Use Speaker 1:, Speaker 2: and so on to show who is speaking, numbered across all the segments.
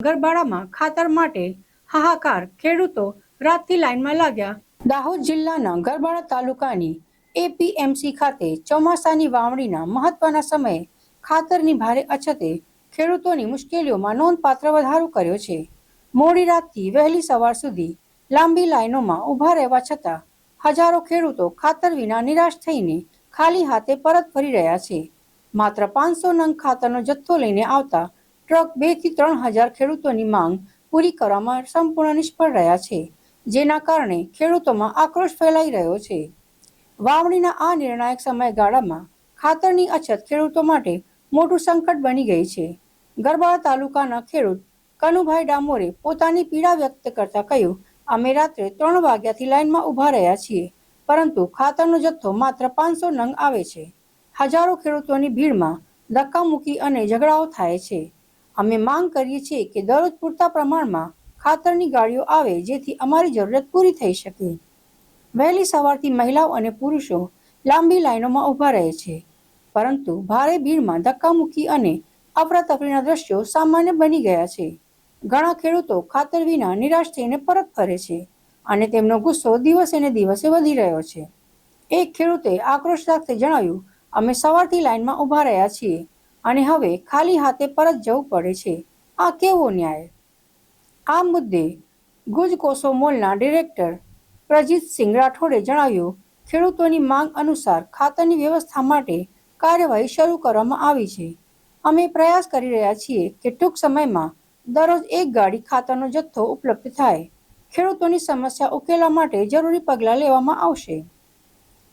Speaker 1: ગરબાડામાં ખાતર માટે હાહાકાર ખેડૂતો રાતથી લાઇનમાં લાગ્યા. દાહોદ જિલ્લાના ગરબાડા તાલુકાની એપીએમસી ખાતે ચોમાસાની વાવણીના મહત્વના સમયે ખાતરની ભારે અછતે ખેડૂતોની મુશ્કેલીઓમાં નોંધપાત્ર વધારો કર્યો છે. મોડી રાતથી વહેલી સવાર સુધી લાંબી લાઈનોમાં ઊભા રહેવા છતાં હજારો ખેડૂતો ખાતર વિના નિરાશ થઈને ખાલી હાથે પરત ફરી રહ્યા છે. માત્ર પાંચસો નંગ ખાતરનો જથ્થો લઈને આવતા ટ્રક બેથી ત્રણ હજાર ખેડૂતોની માંગ પૂરી કરવામાં સંપૂર્ણ નિષ્ફળ રહ્યા છે, જેના કારણે ખેડૂતોમાં આક્રોશ ફેલાઈ રહ્યો છે. વાવણીના આ નિર્ણાયક સમયગાળામાં ખાતરની અછત ખેડૂતો માટે મોટું સંકટ બની ગઈ છે. ગરબાડા તાલુકાના ખેડૂત કનુભાઈ ડામોરે પોતાની પીડા વ્યક્ત કરતા કહ્યું, અમે રાત્રે ત્રણ વાગ્યાથી લાઈનમાં ઊભા રહ્યા છીએ, પરંતુ ખાતરનો જથ્થો માત્ર પાંચસો નંગ આવે છે. હજારો ખેડૂતોની ભીડમાં ધક્કામુક્કી અને ઝઘડાઓ થાય છે. અમે માંગ કરીએ છીએ કે દરરોજ પૂરતા પ્રમાણમાં ખાતરની ગાડીઓ આવે જેથી અમારી જરૂરિયાત પૂરી થઈ શકે. વહેલી સવારથી મહિલાઓ અને પુરુષો લાંબી લાઈનોમાં ઊભા રહે છે, પરંતુ ભારે ભીડમાં ધક્કામુક્કી અને અફરાતફરીના દ્રશ્યો સામાન્ય બની ગયા છે. ઘણા ખેડૂતો ખાતર વિના નિરાશ થઈને પરત ફરે છે અને તેમનો ગુસ્સો દિવસે ને દિવસે વધી રહ્યો છે. એક ખેડૂતે આક્રોશ સાથે જણાવ્યું, અમે સવારથી લાઈનમાં ઊભા રહ્યા છીએ. અને હવે ખાલી હાથે પરત જવું પડે છે. આ કેવો ન્યાય? આ મુદ્દે ગુજ કોસો મોલના ડિરેક્ટર પ્રજીતસિંહ રાઠોડે જણાવ્યું, ખેડૂતોની માંગ અનુસાર ખાતરની વ્યવસ્થા માટે કાર્યવાહી શરૂ કરવામાં આવી છે. અમે પ્રયાસ કરી રહ્યા છીએ કે ટૂંક સમયમાં દરરોજ એક ગાડી ખાતરનો જથ્થો ઉપલબ્ધ થાય. ખેડૂતોની સમસ્યા ઉકેલવા માટે જરૂરી પગલાં લેવામાં આવશે.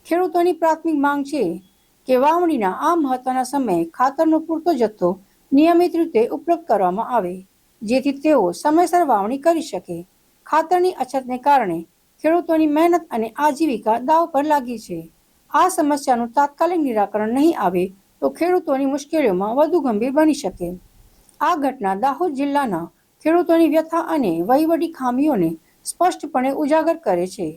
Speaker 1: ખેડૂતોની પ્રાથમિક માંગ છે કે વાવણીના આ મહત્વના સમયે ખાતરનો પૂરતો જથ્થો નિયમિત રીતે ઉપલબ્ધ કરવામાં આવે, જેથી તેઓ સમયસર વાવણી કરી શકે. ખાતરની અછતને કારણે ખેડૂતોની મહેનત અને આજીવિકા દાવ પર લાગી છે. આ સમસ્યાનું તાત્કાલિક નિરાકરણ નહીં આવે તો ખેડૂતોની મુશ્કેલીઓમાં વધુ ગંભીર બની શકે. આ ઘટના દાહોદ જિલ્લાના ખેડૂતોની વ્યથા અને વહીવટી ખામીઓને સ્પષ્ટપણે ઉજાગર કરે છે.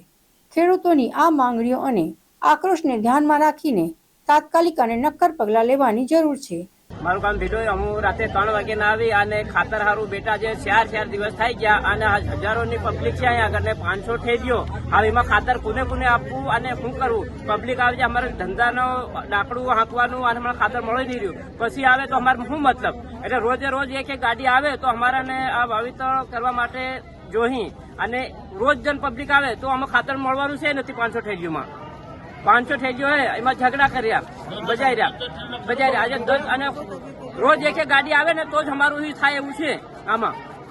Speaker 1: ખેડૂતોની આ માંગણીઓ અને આક્રોશને ધ્યાનમાં રાખીને તાત્કાલિક અને નક્કર પગલાં લેવાની જરૂર છે.
Speaker 2: મારું કામ ભીડો હું રાતે ત્રણ વાગે ના આવી અને ખાતર હારું બેટા જે ચાર ચાર દિવસ થઈ ગયા અને હજારોની પબ્લિક છે અહીંયા આગળ પાંચસો થઈ ગયો હવે એમાં ખાતર કોને કોને આપવું અને શું કરવું પબ્લિક આવે છે અમારે ધંધાનો લાકડું હાંકવાનું અને હમણાં ખાતર મળી નહીં રહ્યું. પછી આવે તો અમારે શું મતલબ? એટલે રોજે રોજ એક એક ગાડી આવે તો અમારાને આ વાવેતર કરવા માટે જોહી. અને રોજ જન પબ્લિક આવે તો અમે ખાતર મળવાનું છે નથી પાંચસો ગયુંમાં પાંચસો થઈ ગયો એમાં ઝઘડા કર્યા, બજાઈ રહ્યા. બજાઈ રહ્યા. આજે અને રોજ એક ગાડી આવે ને, તો જ અમારું થાય એવું છે, આમાં.